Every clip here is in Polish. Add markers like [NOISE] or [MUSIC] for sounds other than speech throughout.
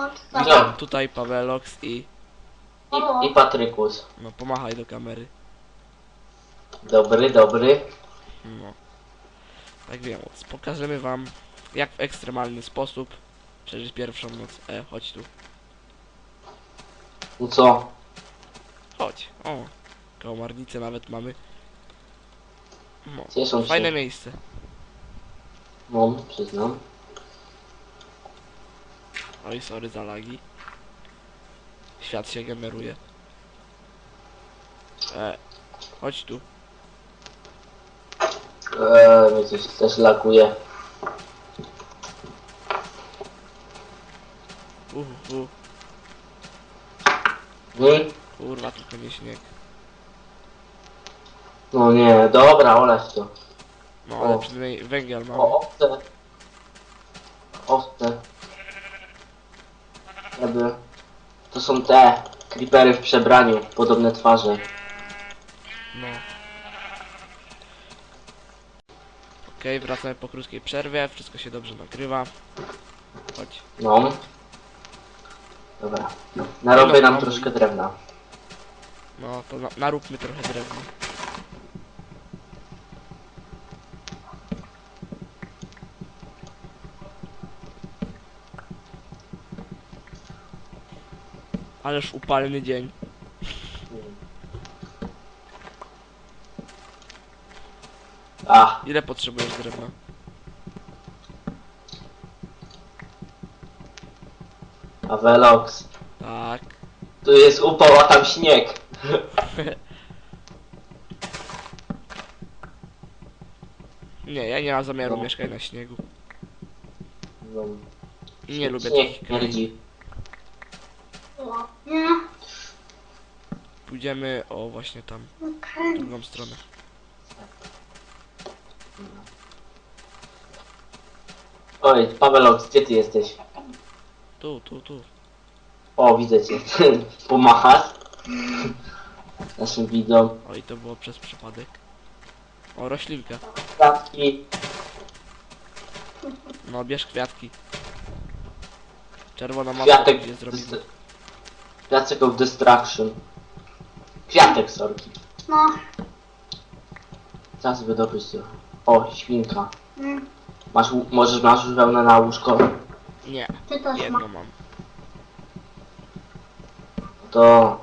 Łącz Witam sama. tutaj Pawelox i. I, I Patrykus. no pomachaj do kamery. Dobry, dobry. No. Tak więc pokażemy wam jak w ekstremalny sposób przeżyć pierwszą noc. E, chodź tu. No co? Chodź. O. Komarnicę nawet mamy. No. Cieszą się. Fajne miejsce. No, przyznam. Oj, sorry za lagi. Świat się generuje. E, chodź tu. Eee, mnie coś też lakuje. Uhu, Hmm? kurwa, tylko nie śnieg. No nie, dobra, oleć to. No, ale O. przynajmniej węgiel mamy. O, owce. Owce. Jakby. To są te creepery w przebraniu, podobne twarze. No. Okej, wracamy po krótkiej przerwie, wszystko się dobrze nagrywa. Chodź. No. Dobra. Narobię nam troszkę drewna. No to na, naróbmy trochę drewna. Ależ upalny dzień. A, Ile potrzebujesz drewna? a Velox. Tak. Tu jest upał, a tam śnieg. [LAUGHS] Nie, ja nie mam zamiaru No. mieszkać na śniegu. No. Nie lubię Śnieg takich śmierdzi. Nie. Pójdziemy, o właśnie tam, w Okej. drugą stronę. Oj, Pawelox, gdzie ty jesteś? Tu, tu, tu. O, widzę cię. [LAUGHS] Pomachasz? Naszym widzom. Oj, to było przez przypadek. O, roślinka. Kwiatki. No, bierz kwiatki. Czerwona mapa Kwiatek. gdzie zrobimy. Kwiatek of Destruction. Kwiatek, sorki. No. Zaraz wydobyć to. O, świnka. Mm. Masz, łu- możesz, masz już wełnę na łóżko? Nie, Ty też jedno ma. mam. To...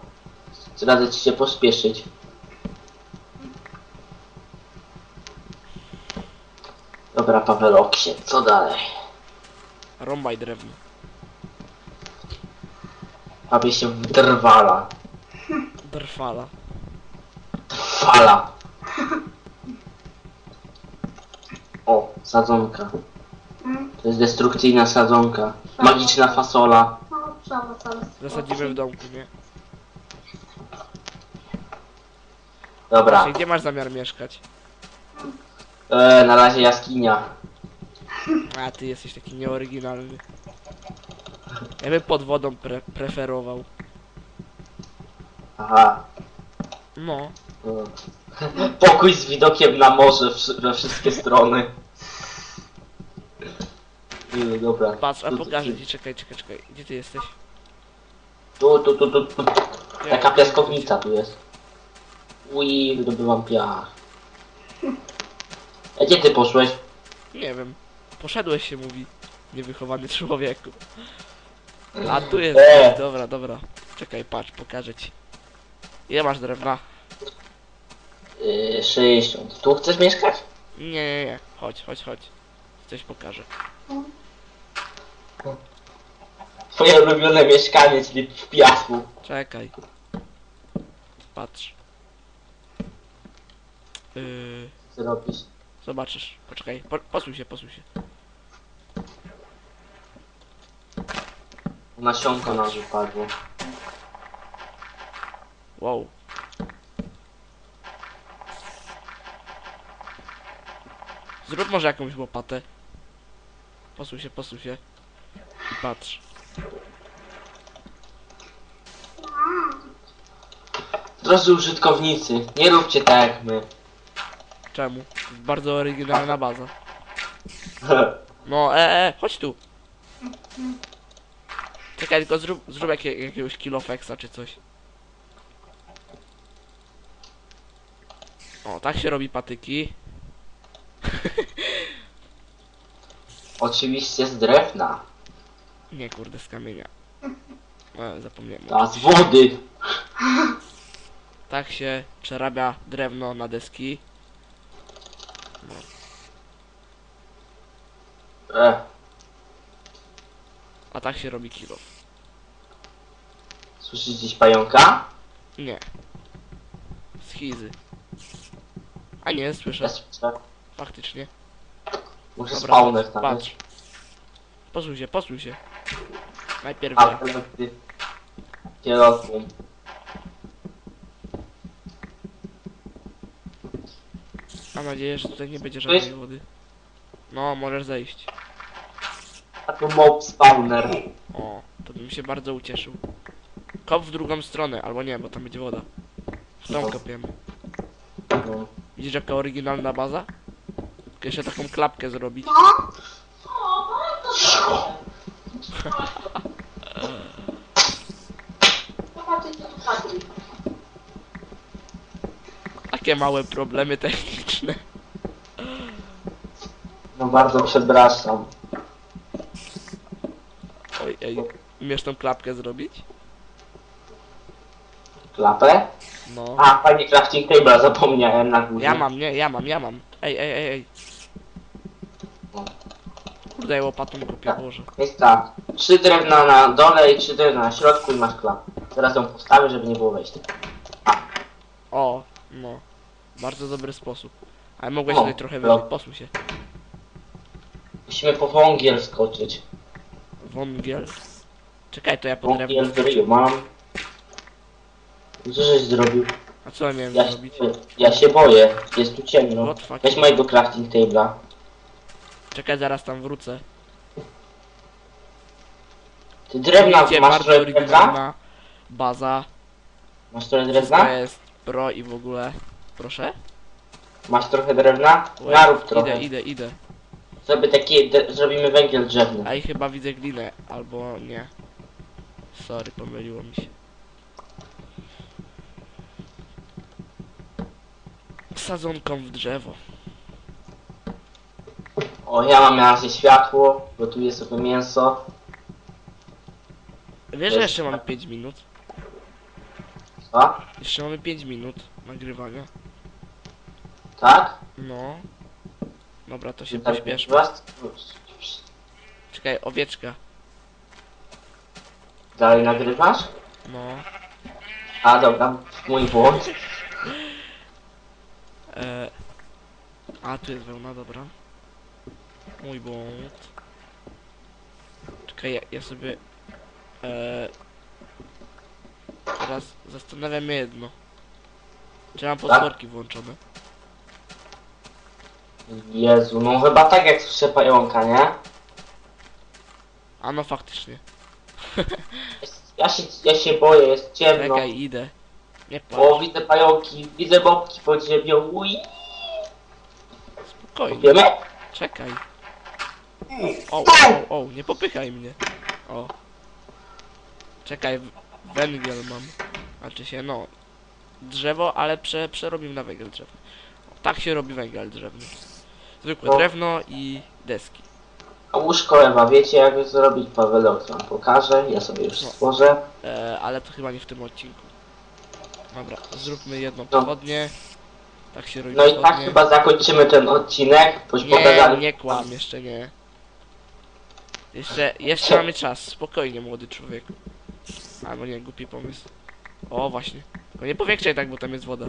Radzę ci się pospieszyć. Dobra, Paweloxie, co dalej? Rąbaj drewno. Aby się wdrwala. Drfala. Fala. O, sadzonka. Mm. To jest destrukcyjna sadzonka. Magiczna fasola. No, trzeba. Zasadzimy w domku, nie? Dobra. Właśnie, gdzie masz zamiar mieszkać? E, na razie jaskinia. A, ty jesteś taki nieoryginalny. Ja bym pod wodą pre preferował. Aha. No. [LAUGHS] Pokój z widokiem na morze we wszystkie strony. Nie, dobra. patrz, a Tu, pokażę ci, czekaj, czekaj, czekaj. Gdzie ty jesteś? Tu, tu, tu, tu, tu. Taka piaskownica tu jest. Ui, wydobyłam piach. A gdzie ty poszłeś? Nie wiem. Poszedłeś się, mówi. Niewychowany człowieku. A tu jest. E. Dobra, dobra. Czekaj, patrz, pokażę ci. Ile masz drewna? Yy, 60. Tu chcesz mieszkać? Nie, nie, nie. Chodź, chodź, chodź. Coś pokażę. Twoje ulubione mieszkanie, czyli w piasku. Czekaj. Patrz. Yy, Co robisz? zobaczysz. Poczekaj. Po, posuń się, posuń się. Nasionko na wypadło. Wow. Zrób może jakąś łopatę. Posuń się, posuń się. I patrz. Drodzy użytkownicy, nie róbcie tak jak my. Czemu? Bardzo oryginalna baza. [LAUGHS] No, e, e, chodź tu. Czekaj, tylko zrób, zrób jakie, jakiegoś kilofexa czy coś. O, tak się robi patyki. [LAUGHS] Oczywiście z drewna. Nie, kurde, z kamienia. E, zapomniałem. A z wody. Tak się przerabia drewno na deski. E, A tak się robi kilo. słyszysz gdzieś pająka? Nie. Schizy. A nie, słyszę. Ja słyszę. Faktycznie. Muszę Dobra, spawner tam. patrz. Posłuchaj się, posłuchaj się. Najpierw ja. ten ty. Kierowcą. Mam nadzieję, że tutaj nie będzie żadnej wody. No, możesz zejść. A tu mob spawner. O, to bym się bardzo ucieszył. Kop w drugą stronę, albo nie, bo tam będzie woda. W tą No. kopiemy. No. Widzisz jaka oryginalna baza? Tylko jeszcze taką klapkę zrobić. Zobaczcie, co tu padli. Takie małe problemy techniczne. no bardzo przepraszam. Ej. Umiesz tą klapkę zrobić? Klapę? No. A, fajnie crafting table, zapomniałem na górze. Ja mam, nie, ja mam, ja mam. Ej, ej, ej, ej. Kurde, ja łopatą kopię, Boże. Jest tak. Trzy drewna na dole i trzy drewna na środku i masz klapę. Teraz ją postawię, żeby nie było wejścia. O, no. Bardzo dobry sposób. Ale mogłeś O, tutaj trochę no. wyżej, posłuch się. Musimy po wągiel skoczyć. Wągiel. Czekaj, to ja po drewno Wągiel ryju mam. Co żeś zrobił? A co ja miałem Ja się, zrobić? ja się boję. Jest tu ciemno. What fuck? Weź mojego crafting table'a. Czekaj, zaraz tam wrócę. Ty drewna, Widzicie, masz bardzo trochę drewna? oryginalna baza. Masz trochę Wszystko drewna? jest pro i w ogóle. Proszę? Masz trochę drewna? Narób trochę. Idę, idę, idę. Zrobię takie, d- zrobimy węgiel drzewny. A i chyba widzę glinę, albo nie. Sorry, pomyliło mi się. Sadzonką w drzewo. O, ja mam na razie światło, gotuję sobie mięso. Wiesz, że jeszcze mamy 5 minut? Co? Jeszcze mamy 5 minut nagrywania. Tak? No. Dobra, to się Tak, pośpieszmy. Czekaj, owieczka. Dalej nagrywasz? No. A, dobra, mój błąd. E... A, tu jest wełna, dobra. Mój błąd. Czekaj, ja, ja sobie... E... Teraz zastanawiam się jedno. Czy mam potworki włączone? Jezu, no chyba tak jak słyszę pająka, nie? A no faktycznie. Ja się, ja się boję, jest ciemno. Czekaj, idę. Nie O, widzę pająki, widzę bobki pod ziemią. Ui, Spokojnie. wiemy? Czekaj. O, o, o, nie popychaj mnie. O. Czekaj, w- węgiel mam. Znaczy się, no. Drzewo, ale prze, przerobimy na węgiel drzewny. O, tak się robi węgiel drzewny. Zwykłe No. drewno i deski. A łóżko Ewa, wiecie jak zrobić? Pawełek wam pokaże, ja sobie już No. stworzę. E, ale to chyba nie w tym odcinku. Dobra, zróbmy jedną No. pochodnię. Tak się robi No i tak pochodnie. chyba zakończymy ten odcinek. Już Nie, pokazali. nie kłam, jeszcze nie. Jeszcze, jeszcze mamy czas, spokojnie młody człowieku. Albo nie, głupi pomysł. O, właśnie. Tylko nie powiększaj tak, bo tam jest woda.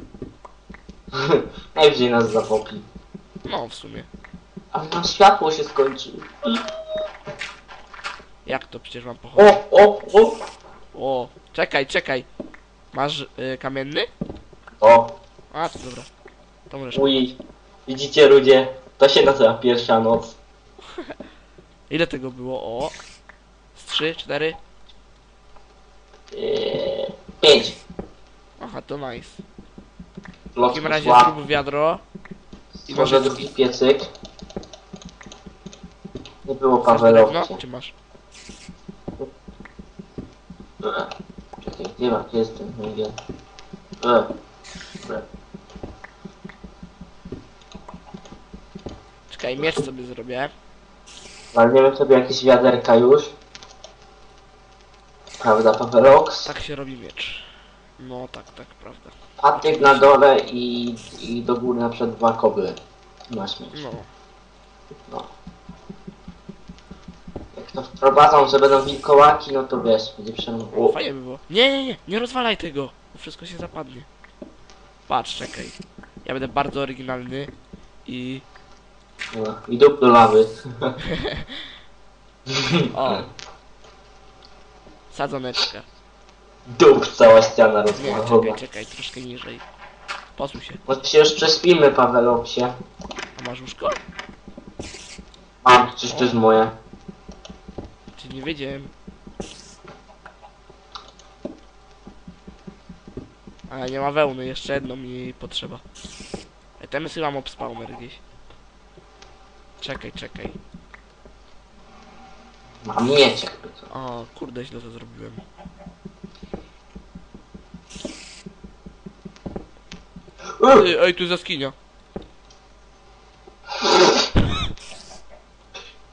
[LAUGHS] Najwyżej nas zapopli. No, w sumie. A nam światło się skończy. Jak to przecież mam pochodzić? O, o, o. O, czekaj, czekaj. Masz y, kamienny? O, A, to dobra. To możesz. uj. Widzicie ludzie? To się nazywa pierwsza noc. [LAUGHS] Ile tego było? O. Z trzy, cztery? Eee, pięć. Aha, to nice. W Los takim razie zrób wiadro. I Może drugi piecyk. Nie było? Pawełki. Czy masz? E, Czekaj, gdzie ma, gdzie jest ten węgiel? E, dobra. Czekaj, miecz sobie zrobię. Walniemy sobie jakieś wiaderka już. Prawda, Pawelox? Tak się robi miecz. No tak, tak, prawda. Patyk na dole i, i do góry na przykład dwa koble. Masz mieć. No. No. Jak to wprowadzą, że będą wilkołaki, no to wiesz, będzie przemówił. Fajnie by było. Nie, nie, nie, nie rozwalaj tego, bo wszystko się zapadnie. Patrz, czekaj. Ja będę bardzo oryginalny i... No, I dup do lawy. [LAUGHS] O! [LAUGHS] Sadzoneczka. Dup, cała ściana Nie, rozmachowa. czekaj, czekaj, troszkę niżej. Posuń się. Się już przespimy, Paweloxie. A masz łóżko? Mam, czyż to jest moje? Czy nie wiedziałem? A nie ma wełny, jeszcze jedną mi potrzeba. Ej, Ten chyba mob spawner gdzieś. Czekaj, czekaj. Mam mieć jakby co. O, kurde, źle to zrobiłem. Ej, ej tu jest jaskinia.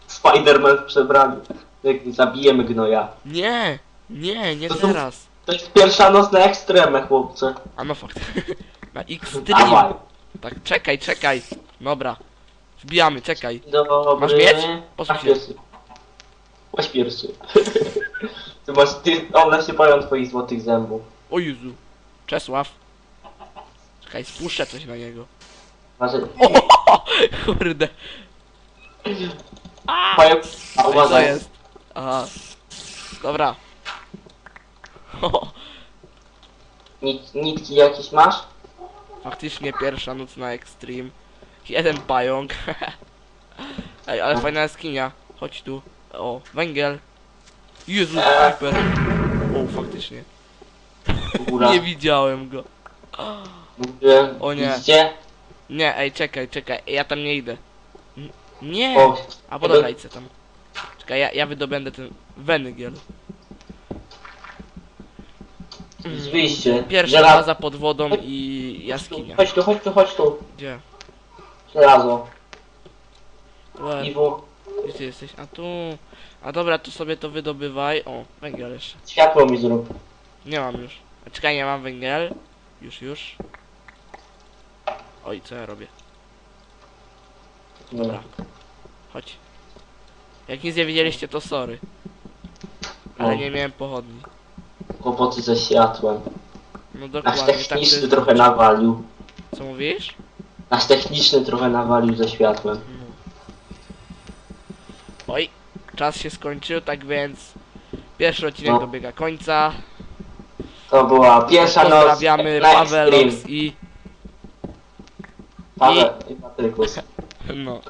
Spiderman w przebraniu. Jak zabijemy gnoja. Nie! Nie, nie To są- teraz. To jest pierwsza noc na ekstremę, chłopcze. A no fakt. [LAUGHS] Na X Dawaj. Tak, czekaj, czekaj. Dobra. Wbijamy, czekaj. Dobry. Masz miecz? Posuń się. pierwszy. Masz pierwszy. ty masz, ty, one się boją twoich złotych zębów. O Jezu. Czesław. Czekaj, spuszczę coś na niego. Masz... [LAUGHS] O, kurde. A co uważaj. jest? Aha. Dobra. [LAUGHS] O, nitki jakieś masz? faktycznie pierwsza noc na Extreme. Jeden pająk. [LAUGHS] Ej, ale fajna jaskinia. Chodź tu. O, węgiel. Jezu, Eee. super. O, faktycznie. Góra. Nie widziałem go. Mówię, O nie. Widzicie? Nie, ej, czekaj, czekaj, ja tam nie idę. N- Nie! O, A dobra, idźcie tam. Czekaj, ja, ja wydobędę ten węgiel. z wyjście. Pierwsza Żela- baza pod wodą i jaskinia. Chodź tu, chodź tu, chodź tu. Gdzie? Żelazo. Łe, Iwu. gdzie ty jesteś? A tu. A dobra, tu sobie to wydobywaj. O, węgiel jeszcze. Światło mi zrób. Nie mam już. A czekaj, nie mam węgiel. Już, już. Oj, co ja robię? Dobra. Chodź. Jak nic nie widzieliście, to sorry. Ale O. nie miałem pochodni. Kłopoty ze światłem. No Nasz dokładnie, tak to techniczny jest... trochę nawalił. Co mówisz? Nasz techniczny trochę nawalił ze światłem. Oj, czas się skończył, tak więc pierwszy odcinek No. dobiega końca. To była pierwsza noc Pozdrawiamy Pawelox i Paweł i Patrykus. no.